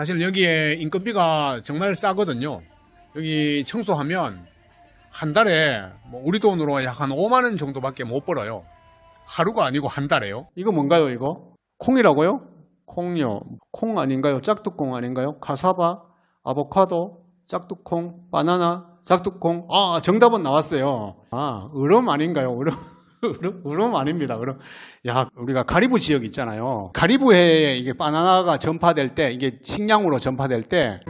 사실 여기에 인건비가 정말 싸거든요. 여기 청소하면 한 달에 뭐 우리 돈으로 약 한 5만 원 정도밖에 못 벌어요. 하루가 아니고 한 달에요. 이거 뭔가요, 이거? 콩이라고요? 콩요. 콩 아닌가요? 짝두콩 아닌가요? 카사바, 아보카도, 짝두콩, 바나나, 짝두콩. 아, 정답은 나왔어요. 아, 으름 아닌가요? 으름. 으름 아닙니다. 으름. 야, 우리가 가리부 지역 있잖아요. 가리부해에 이게 바나나가 전파될 때, 이게 식량으로 전파될 때,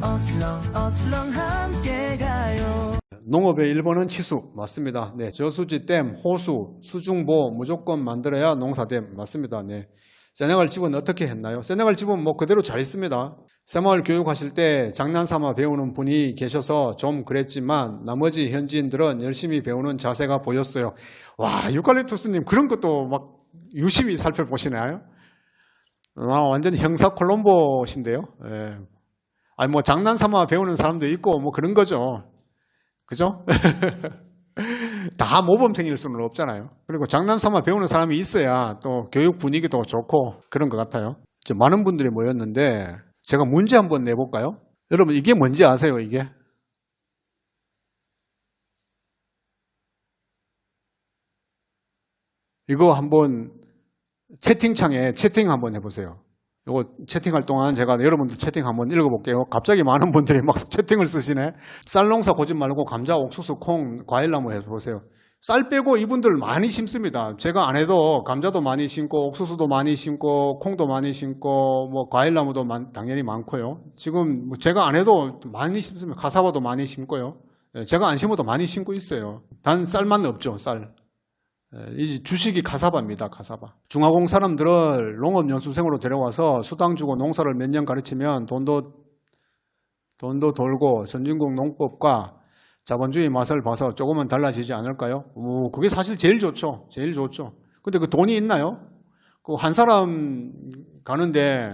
어슬렁 함께 가요 농업의 1번은 치수 맞습니다. 네, 저수지 댐, 호수, 수중보 무조건 만들어야 농사댐 맞습니다. 네. 세네갈 집은 어떻게 했나요? 세네갈 집은 뭐 그대로 잘 있습니다. 새마을 교육하실 때 장난삼아 배우는 분이 계셔서 좀 그랬지만 나머지 현지인들은 열심히 배우는 자세가 보였어요. 와, 유칼립투스님 그런 것도 막 유심히 살펴보시나요? 아, 완전 형사 콜롬보신데요. 예. 아니 뭐 장난삼아 배우는 사람도 있고 뭐 그런 거죠. 그죠? 다 모범생일 수는 없잖아요. 그리고 장난삼아 배우는 사람이 있어야 또 교육 분위기도 좋고 그런 것 같아요. 많은 분들이 모였는데 제가 문제 한번 내볼까요? 여러분 이게 뭔지 아세요? 이게? 이거 한번 채팅창에 채팅 한번 해보세요. 이거 채팅할 동안 제가 여러분들 채팅 한번 읽어볼게요. 갑자기 많은 분들이 막 채팅을 쓰시네. 쌀 농사 고지 말고 감자, 옥수수, 콩, 과일나무 해보세요. 쌀 빼고 이분들 많이 심습니다. 제가 안 해도 감자도 많이 심고 옥수수도 많이 심고 콩도 많이 심고 뭐 과일나무도 많- 당연히 많고요. 지금 뭐 제가 안 해도 많이 심습니다. 카사바도 많이 심고요. 예, 제가 안 심어도 많이 심고 있어요. 단 쌀만 없죠, 쌀. 예, 이 주식이 가사바입니다. 가사바. 중화공 사람들을 농업연수생으로 데려와서 수당 주고 농사를 몇 년 가르치면 돈도 돈도 돌고 선진국 농법과 자본주의 맛을 봐서 조금은 달라지지 않을까요? 오, 그게 사실 제일 좋죠. 제일 좋죠. 근데 그 돈이 있나요? 그 한 사람 가는데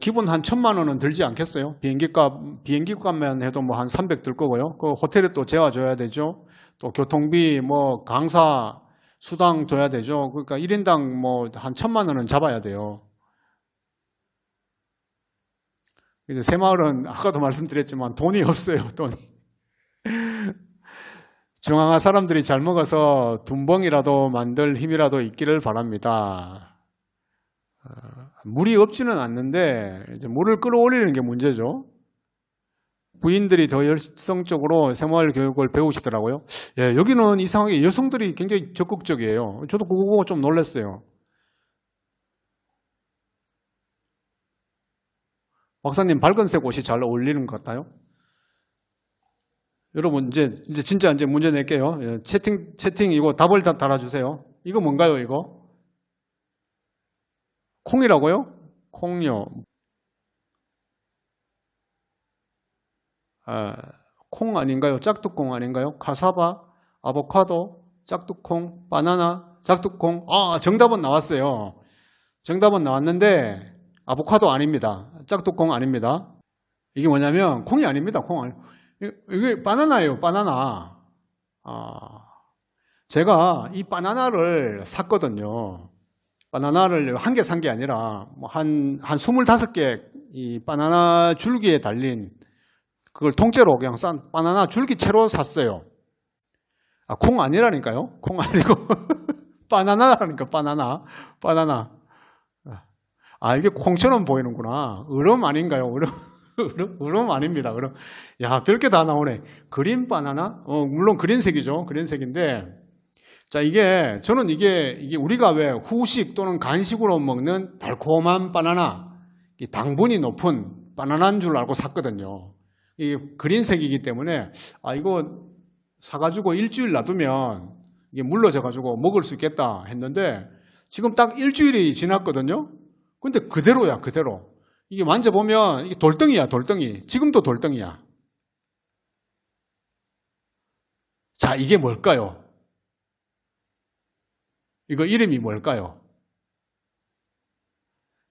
기본 한 천만 원은 들지 않겠어요? 비행기 값, 비행기 값만 해도 뭐 한 300 들 거고요. 그 호텔에 또 재워줘야 되죠. 또 교통비, 뭐 강사, 수당 둬야 되죠. 그러니까 1인당 뭐 한 천만 원은 잡아야 돼요. 이제 새마을은 아까도 말씀드렸지만 돈이 없어요, 돈이. 중앙아 사람들이 잘 먹어서 둔벙이라도 만들 힘이라도 있기를 바랍니다. 어, 물이 없지는 않는데 이제 물을 끌어올리는 게 문제죠. 부인들이 더 열성적으로 새마을 교육을 배우시더라고요. 예, 여기는 이상하게 여성들이 굉장히 적극적이에요. 저도 그거 보고 좀 놀랐어요. 박사님 밝은색 옷이 잘 어울리는 것 같아요. 여러분 이제 이제 진짜 이제 문제 낼게요. 예, 채팅 채팅 이거 답을 다 달아주세요. 이거 뭔가요 이거? 콩이라고요? 콩요. 콩 아닌가요? 짝두콩 아닌가요? 카사바, 아보카도, 짝두콩, 바나나, 짝두콩. 아, 정답은 나왔어요. 정답은 나왔는데 아보카도 아닙니다. 짝두콩 아닙니다. 이게 뭐냐면 콩이 아닙니다. 콩 아니. 이게 바나나예요. 바나나. 아, 제가 이 바나나를 샀거든요. 바나나를 한 개 산 게 아니라 뭐 한, 한 25개 이 바나나 줄기에 달린 그걸 통째로 그냥 싼 바나나 줄기 채로 샀어요. 아, 콩 아니라니까요. 콩 아니고 바나나라니까 바나나. 바나나. 아, 이게 콩처럼 보이는구나. 으름 아닌가요? 으름. 으름, 으름 아닙니다. 으름. 야, 별게 다 나오네. 그린 바나나? 어, 물론 그린색이죠. 그린색인데 자, 이게, 저는 이게, 이게 우리가 왜 후식 또는 간식으로 먹는 달콤한 바나나, 이 당분이 높은 바나나인 줄 알고 샀거든요. 이 그린색이기 때문에, 아, 이거 사가지고 일주일 놔두면 이게 물러져가지고 먹을 수 있겠다 했는데, 지금 딱 일주일이 지났거든요? 근데 그대로야, 그대로. 이게 만져보면 이게 돌덩이야, 돌덩이. 지금도 돌덩이야. 자, 이게 뭘까요? 이거 이름이 뭘까요?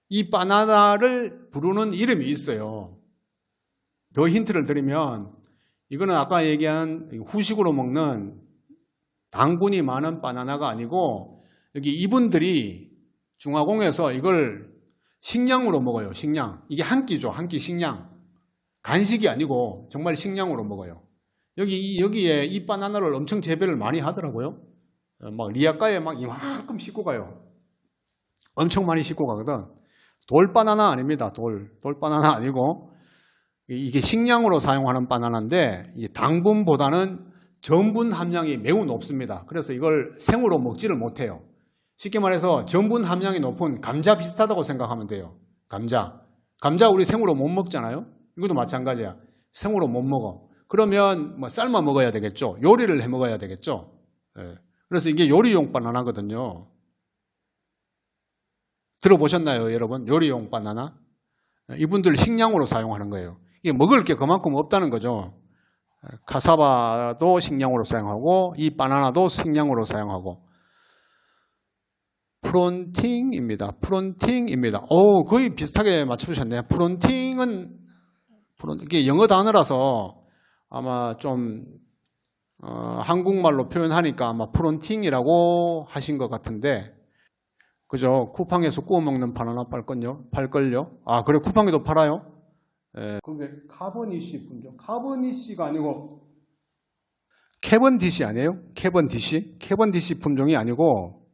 이 바나나를 부르는 이름이 있어요. 더 힌트를 드리면 이거는 아까 얘기한 후식으로 먹는 당분이 많은 바나나가 아니고 여기 이분들이 중화공에서 이걸 식량으로 먹어요. 식량. 이게 한 끼죠. 한 끼 식량. 간식이 아니고 정말 식량으로 먹어요. 여기 이- 여기에 이 바나나를 엄청 재배를 많이 하더라고요. 어, 막 리아카에 막 이만큼 싣고 가요. 엄청 많이 싣고 가거든. 돌 바나나 아닙니다. 돌. 돌 바나나 아니고 이- 이게 식량으로 사용하는 바나나인데 이 당분보다는 전분 함량이 매우 높습니다. 그래서 이걸 생으로 먹지를 못해요. 쉽게 말해서 전분 함량이 높은 감자 비슷하다고 생각하면 돼요. 감자. 감자 우리 생으로 못 먹잖아요. 이것도 마찬가지야. 생으로 못 먹어. 그러면 뭐 삶아 먹어야 되겠죠. 요리를 해 먹어야 되겠죠. 예. 그래서 이게 요리용 바나나거든요. 들어보셨나요, 여러분? 요리용 바나나? 예, 이분들 식량으로 사용하는 거예요. 이게 먹을 게 그만큼 없다는 거죠. 예, 카사바도 식량으로 사용하고 이 바나나도 식량으로 사용하고 프론팅입니다. 프론팅입니다. 오, 거의 비슷하게 맞춰주셨네요. 프론팅은 프론, 이게 영어 단어라서 아마 좀 어, 한국말로 표현하니까 아마 프론팅이라고 하신 것 같은데 그죠? 쿠팡에서 구워 먹는 바나나 팔걸요? 팔걸요? 아 그래 쿠팡에도 팔아요? 예. 그게 카버니시 분종. 카버니시가 아니고 캐번디시 아니에요? 캐번디시? 캐번디시 품종이 아니고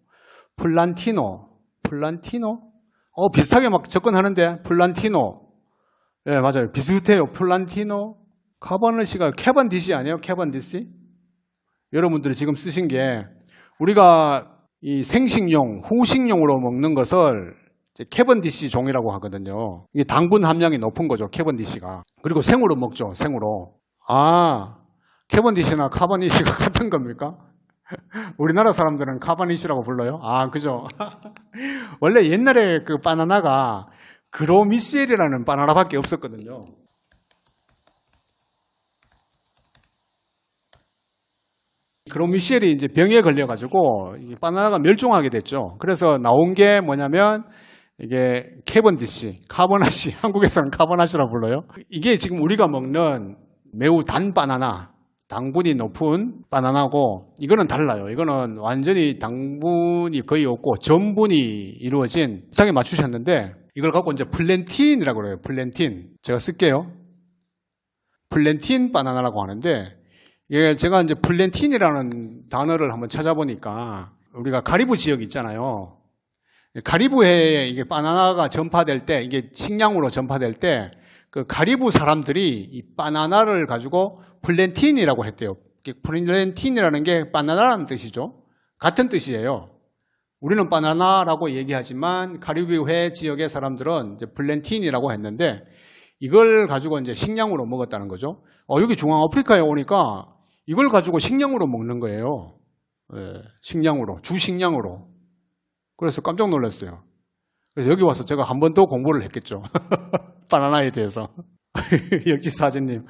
플란티노. 플란티노? 어 비슷하게 막 접근하는데 플란티노. 예 맞아요. 비슷해요. 플란티노. 카버니시가 캐번디시 아니에요? 캐번디시? 여러분들이 지금 쓰신 게 우리가 이 생식용, 후식용으로 먹는 것을 캐번디시 종이라고 하거든요. 이게 당분 함량이 높은 거죠, 캐번디시가. 그리고 생으로 먹죠, 생으로. 아, 캐번디시나 카바니시가 같은 겁니까? 우리나라 사람들은 카바니시라고 불러요? 아, 그죠. 원래 옛날에 그 바나나가 그로미시엘이라는 바나나밖에 없었거든요. 그로미시엘이 이제 병에 걸려가지고 이 바나나가 멸종하게 됐죠. 그래서 나온 게 뭐냐면 이게 캐번디시, 카보나시, 한국에서는 카보나시라고 불러요. 이게 지금 우리가 먹는 매우 단 바나나, 당분이 높은 바나나고 이거는 달라요. 이거는 완전히 당분이 거의 없고 전분이 이루어진 비슷하게 맞추셨는데 이걸 갖고 이제 플랜틴이라고 그래요. 플랜틴. 제가 쓸게요. 플랜틴 바나나라고 하는데 예, 제가 이제 플랜틴이라는 단어를 한번 찾아보니까 우리가 가리부 지역 있잖아요. 가리부해에 이게 바나나가 전파될 때 이게 식량으로 전파될 때 그 가리부 사람들이 이 바나나를 가지고 플랜틴이라고 했대요. 플랜틴이라는 게 바나나라는 뜻이죠. 같은 뜻이에요. 우리는 바나나라고 얘기하지만 가리부해 지역의 사람들은 이제 플랜틴이라고 했는데 이걸 가지고 이제 식량으로 먹었다는 거죠. 어, 여기 중앙아프리카에 오니까 이걸 가지고 식량으로 먹는 거예요. 예, 식량으로, 주식량으로. 그래서 깜짝 놀랐어요. 그래서 여기 와서 제가 한 번 더 공부를 했겠죠. 바나나에 대해서. 역지사진님,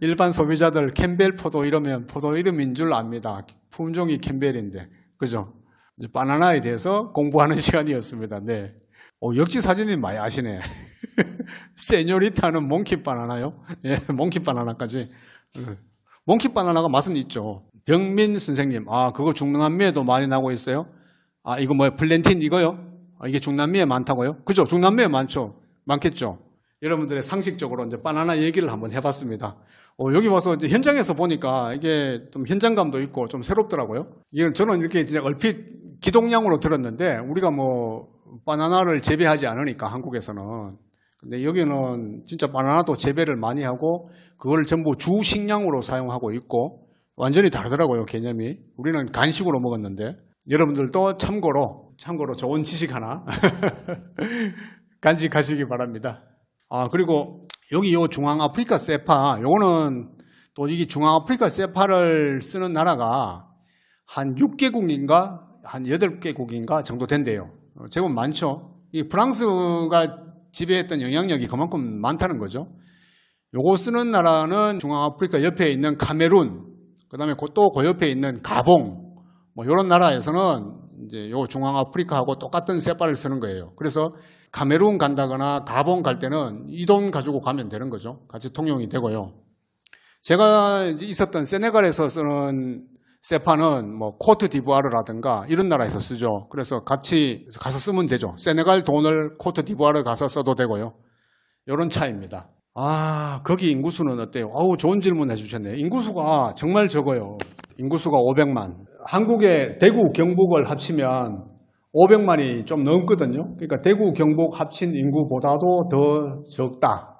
일반 소비자들 캠벨 포도 이러면 포도 이름인 줄 압니다. 품종이 캠벨인데. 그죠? 바나나에 대해서 공부하는 시간이었습니다. 네. 오, 역지사진님 많이 아시네. 세뇨리타는 몽키 바나나요? 예, 몽키 바나나까지. 예. 몽키 바나나가 맛은 있죠. 병민 선생님, 아, 그거 중남미에도 많이 나고 있어요? 아, 이거 뭐야, 플랜틴 이거요? 아, 이게 중남미에 많다고요? 그죠? 중남미에 많죠? 많겠죠? 여러분들의 상식적으로 이제 바나나 얘기를 한번 해봤습니다. 어, 여기 와서 현장에서 보니까 이게 좀 현장감도 있고 좀 새롭더라고요. 이건 저는 이렇게 이제 얼핏 기동량으로 들었는데 우리가 뭐 바나나를 재배하지 않으니까 한국에서는 근데 여기는 진짜 바나나도 재배를 많이 하고 그걸 전부 주식량으로 사용하고 있고 완전히 다르더라고요 개념이 우리는 간식으로 먹었는데 여러분들도 참고로 참고로 좋은 지식 하나 간직하시기 바랍니다. 아 그리고 여기 요 중앙아프리카 세파 요거는 또 이게 중앙아프리카 세파를 쓰는 나라가 한 6개국인가 한 8개국인가 정도 된대요. 어, 제법 많죠. 이 프랑스가 지배했던 영향력이 그만큼 많다는 거죠. 요거 쓰는 나라는 중앙아프리카 옆에 있는 카메룬, 그 다음에 또 그 옆에 있는 가봉, 뭐 이런 나라에서는 이제 요 중앙아프리카하고 똑같은 세파를 쓰는 거예요. 그래서 카메룬 간다거나 가봉 갈 때는 이 돈 가지고 가면 되는 거죠. 같이 통용이 되고요. 제가 있었던 세네갈에서 쓰는 세파는 뭐 코트 디부아르라든가 이런 나라에서 쓰죠. 그래서 같이 가서 쓰면 되죠. 세네갈 돈을 코트 디부아르 가서 써도 되고요. 이런 차이입니다. 아, 거기 인구수는 어때요? 아우, 좋은 질문 해주셨네요. 인구수가 정말 적어요. 인구수가 500만. 한국의 대구, 경북을 합치면 500만이 좀 넘거든요. 그러니까 대구, 경북 합친 인구보다도 더 적다.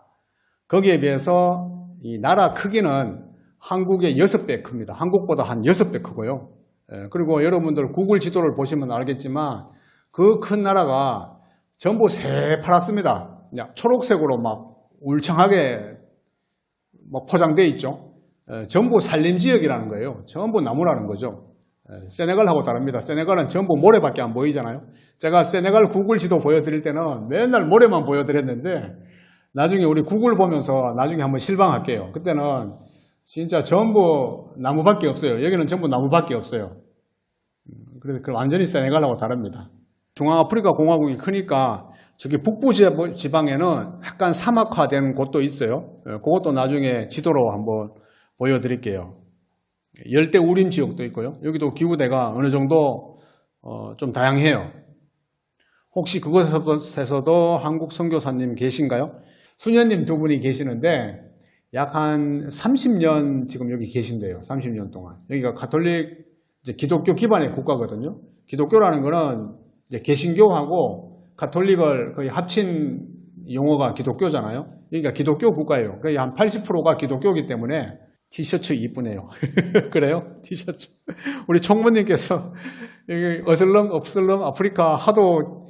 거기에 비해서 이 나라 크기는 한국의 6배 큽니다. 한국보다 한 6배 크고요. 예, 그리고 여러분들 구글 지도를 보시면 알겠지만 그 큰 나라가 전부 새파랗습니다. 초록색으로 막 울창하게 막 포장되어 있죠. 예, 전부 산림 지역이라는 거예요. 전부 나무라는 거죠. 예, 세네갈하고 다릅니다. 세네갈은 전부 모래밖에 안 보이잖아요. 제가 세네갈 구글 지도 보여드릴 때는 맨날 모래만 보여드렸는데 나중에 우리 구글 보면서 나중에 한번 실방할게요. 그때는 진짜 전부 나무밖에 없어요. 여기는 전부 나무밖에 없어요. 음, 그래서 그 완전히 세네갈하고 다릅니다. 중앙아프리카 공화국이 크니까 저기 북부 지- 지방에는 약간 사막화된 곳도 있어요. 예, 그것도 나중에 지도로 한번 보여드릴게요. 열대 우림 지역도 있고요. 여기도 기후대가 어느 정도 어, 좀 다양해요. 혹시 그곳에서도 한국 선교사님 계신가요? 수녀님 두 분이 계시는데 약 한 30년 지금 여기 계신대요. 30년 동안. 여기가 가톨릭 기독교 기반의 국가거든요. 기독교라는 거는 이제 개신교하고 가톨릭을 거의 합친 용어가 기독교잖아요. 그러니까 기독교 국가예요. 거의 한 80%가 기독교이기 때문에 티셔츠 이쁘네요. 그래요? 티셔츠. 우리 총무님께서 어슬렁 없슬렁 아프리카 하도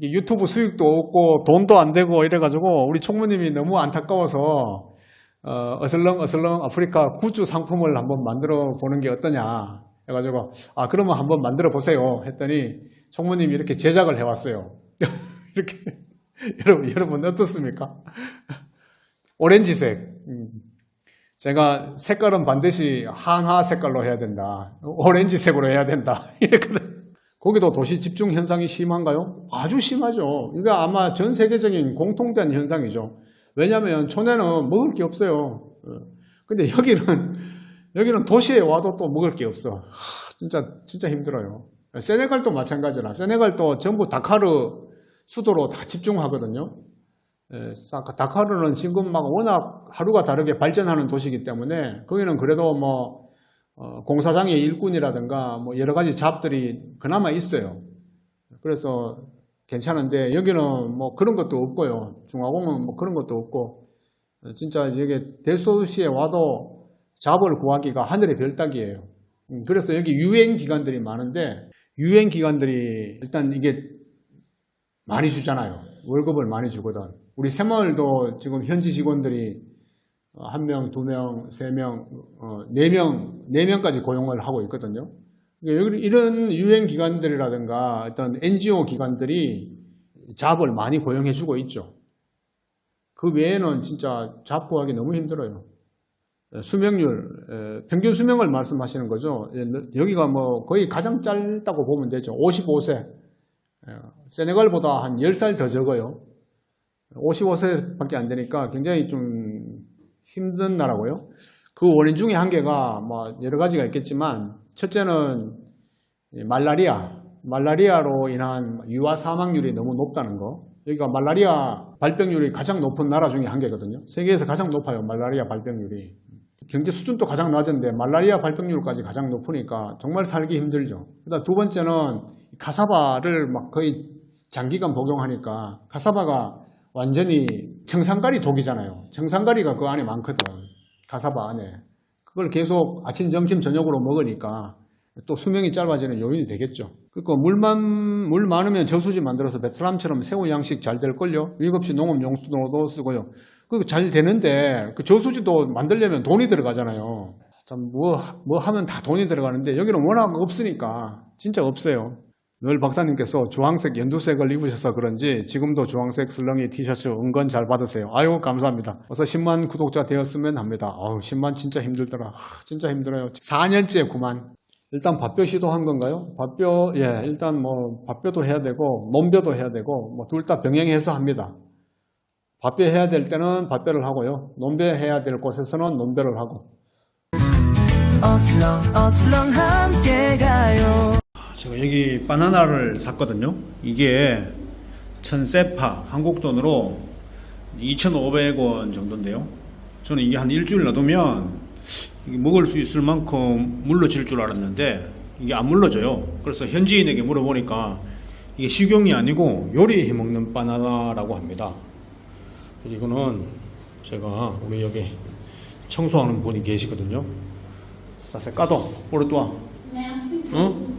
유튜브 수익도 없고 돈도 안 되고 이래가지고 우리 총무님이 너무 안타까워서 어, 어슬렁 어슬렁 아프리카 굿즈 상품을 한번 만들어 보는 게 어떠냐 해가지고 아 그러면 한번 만들어 보세요 했더니 총무님이 이렇게 제작을 해왔어요. 이렇게 여러분 여러분 어떻습니까? 오렌지색. 음. 제가 색깔은 반드시 한화 색깔로 해야 된다. 오렌지색으로 해야 된다. 이랬거든. 거기도 도시 집중 현상이 심한가요? 아주 심하죠. 이거 아마 전 세계적인 공통된 현상이죠. 왜냐하면 촌에는 먹을 게 없어요. 어. 근데 여기는 여기는 도시에 와도 또 먹을 게 없어. 하, 진짜 진짜 힘들어요. 세네갈도 마찬가지라. 세네갈도 전부 다카르 수도로 다 집중하거든요. 다카르는 지금 막 워낙 하루가 다르게 발전하는 도시이기 때문에 거기는 그래도 뭐 어, 공사장의 일꾼이라든가 뭐 여러 가지 잡들이 그나마 있어요. 그래서 괜찮은데 여기는 뭐 그런 것도 없고요. 중화공은 뭐 그런 것도 없고 어, 진짜 여기 대소시에 와도 잡을 구하기가 하늘의 별 따기예요. 음, 그래서 여기 유행 기관들이 많은데 유행 기관들이 일단 이게 많이 주잖아요. 월급을 많이 주거든. 우리 새마을도 지금 현지 직원들이 어, 한 명, 두 명, 세 명, 어, 네 명, 네 명까지 고용을 하고 있거든요. 그러니까 이런 유행 기관들이라든가 어떤 NGO 기관들이 잡을 많이 고용해 주고 있죠. 그 외에는 진짜 잡 구하기 너무 힘들어요. 에, 수명률, 에, 평균 수명을 말씀하시는 거죠. 예, 너- 여기가 뭐 거의 가장 짧다고 보면 되죠. 55세. 예, 세네갈보다 한 10살 더 적어요. 55세밖에 안 되니까 굉장히 좀 힘든 나라고요. 그 원인 중에 한 개가 뭐 여러 가지가 있겠지만 첫째는 이 말라리아, 말라리아로 인한 유아 사망률이 너무 높다는 거. 여기가 말라리아 발병률이 가장 높은 나라 중에 한 개거든요. 세계에서 가장 높아요, 말라리아 발병률이. 경제 수준도 가장 낮은데 말라리아 발병률까지 가장 높으니까 정말 살기 힘들죠. 그다음 두 번째는 카사바를 막 거의 장기간 복용하니까 카사바가 완전히 청산가리 독이잖아요. 청산가리가 그 안에 많거든. 카사바 안에. 그걸 계속 아침, 점심, 저녁으로 먹으니까 또 수명이 짧아지는 요인이 되겠죠. 그러니까 물만, 물 많으면 저수지 만들어서 베트남처럼 새우 양식 잘 될걸요? 일 없이 농업 용수도도 쓰고요. 그거 잘 되는데 그 저수지도 만들려면 돈이 들어가잖아요. 참 뭐, 뭐 하면 다 돈이 들어가는데 여기는 워낙 없으니까 진짜 없어요. 늘 박사님께서 주황색 연두색을 입으셔서 그런지 지금도 주황색 슬렁이 티셔츠 은근 잘 받으세요. 아유 감사합니다. 어서 10만 구독자 되었으면 합니다. 아우 10만 진짜 힘들더라. 하, 진짜 힘들어요. 4년째 9만. 일단 밥뼈 시도한 건가요? 밥뼈 예 일단 뭐 밥뼈도 해야 되고 논뼈도 해야 되고 뭐 둘 다 병행해서 합니다. 밥뼈 해야 될 때는 밥뼈를 하고요. 논뼈 해야 될 곳에서는 논뼈를 하고 어슬렁 어슬렁 함께 가요 제가 여기 바나나를 샀거든요. 이게 1000세파 한국 돈으로 2,500원 정도인데요. 저는 이게 한 일주일 놔두면 먹을 수 있을 만큼 물러질 줄 알았는데 이게 안 물러져요. 그래서 현지인에게 물어보니까 이게 식용이 아니고 요리해 먹는 바나나라고 합니다. 이거는 제가 우리 여기 청소하는 분이 계시거든요. 사세 까도 Merci. 어?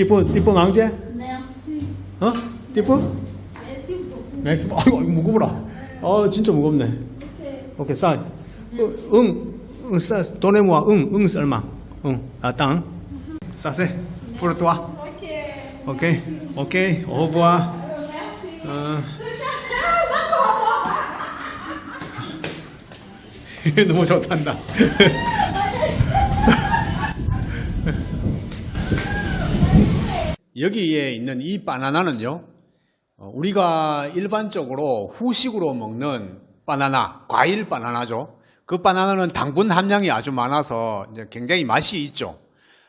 띠뿌 띠뿌 망제? Merci. 어? beaucoup. 맥스 아이고 무거워라. 아 진짜 무겁네. 오케이 싸. 어, 응. 응 싸. 돈에 모아. 응. 응 썰마. 응. 아 땅. 싸세. 포르투아. Ok. 오케이. 오케이. Merci. 어. 너무 좋단다. 여기에 있는 이 바나나는요, 어, 우리가 일반적으로 후식으로 먹는 바나나, 과일 바나나죠. 그 바나나는 당분 함량이 아주 많아서 굉장히 맛이 있죠.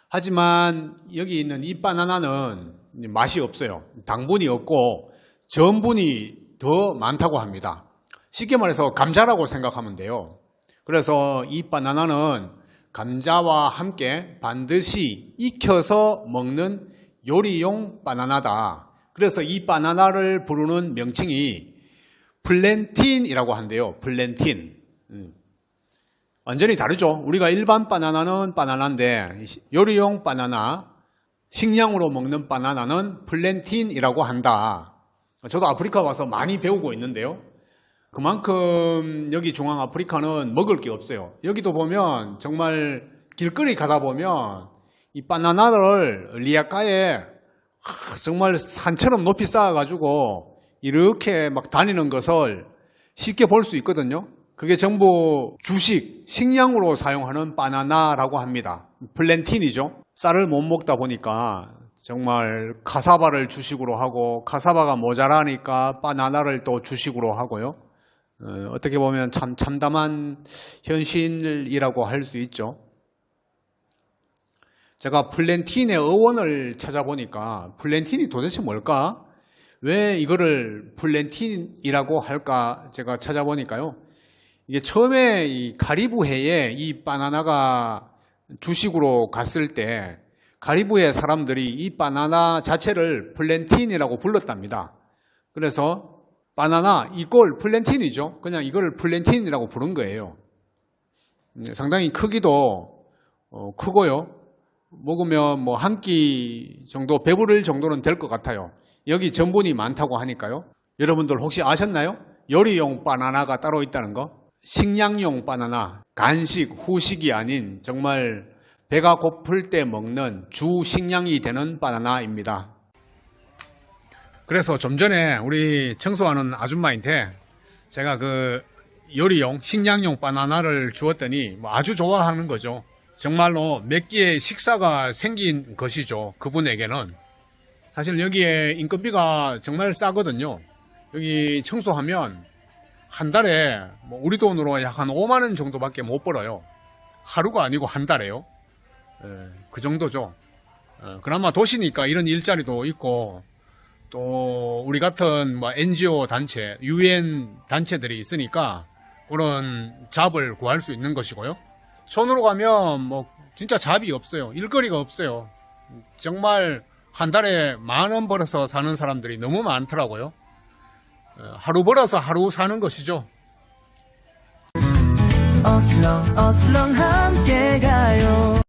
하지만 여기 있는 이 바나나는 맛이 없어요. 당분이 없고 전분이 더 많다고 합니다. 쉽게 말해서 감자라고 생각하면 돼요. 그래서 이 바나나는 감자와 함께 반드시 익혀서 먹는 요리용 바나나다. 그래서 이 바나나를 부르는 명칭이 플랜틴이라고 한대요. 플랜틴. 음. 완전히 다르죠. 우리가 일반 바나나는 바나나인데 요리용 바나나, 식량으로 먹는 바나나는 플랜틴이라고 한다. 저도 아프리카 와서 많이 배우고 있는데요. 그만큼 여기 중앙 아프리카는 먹을 게 없어요. 여기도 보면 정말 길거리 가다 보면 이 바나나를 리아카에 하, 정말 산처럼 높이 쌓아가지고 이렇게 막 다니는 것을 쉽게 볼 수 있거든요. 그게 전부 주식, 식량으로 사용하는 바나나라고 합니다. 플랜틴이죠. 쌀을 못 먹다 보니까 정말 카사바를 주식으로 하고 카사바가 모자라니까 바나나를 또 주식으로 하고요. 어, 떻게 보면 참 참담한 현실이라고 할 수 있죠. 제가 플랜틴의 어원을 찾아보니까 플랜틴이 도대체 뭘까? 왜 이거를 플랜틴이라고 할까? 제가 찾아보니까요. 이게 처음에 이 카리브해에 이 바나나가 주식으로 갔을 때 카리브해 사람들이 이 바나나 자체를 플랜틴이라고 불렀답니다. 그래서 바나나 이꼴 플랜틴이죠. 그냥 이거를 플랜틴이라고 부른 거예요. 네, 상당히 크기도 어, 크고요. 먹으면 뭐 한 끼 정도 배부를 정도는 될 것 같아요. 여기 전분이 많다고 하니까요. 여러분들 혹시 아셨나요? 요리용 바나나가 따로 있다는 거? 식량용 바나나, 간식, 후식이 아닌 정말 배가 고플 때 먹는 주 식량이 되는 바나나입니다. 그래서 좀 전에 우리 청소하는 아줌마한테 제가 그 요리용, 식량용 바나나를 주었더니 뭐 아주 좋아하는 거죠. 정말로 몇 끼의 식사가 생긴 것이죠. 그분에게는. 사실 여기에 인건비가 정말 싸거든요. 여기 청소하면 한 달에 뭐 우리 돈으로 약 한 5만 원 정도밖에 못 벌어요. 하루가 아니고 한 달에요. 예, 그 정도죠. 어, 그나마 도시니까 이런 일자리도 있고 또 우리 같은 뭐 NGO 단체, UN 단체들이 있으니까 그런 잡을 구할 수 있는 것이고요. 손으로 가면 뭐 진짜 잡이 없어요. 일거리가 없어요. 정말 한 달에 만 원 벌어서 사는 사람들이 너무 많더라고요. 어, 하루 벌어서 하루 사는 것이죠. 어슬렁 어슬렁 함께 가요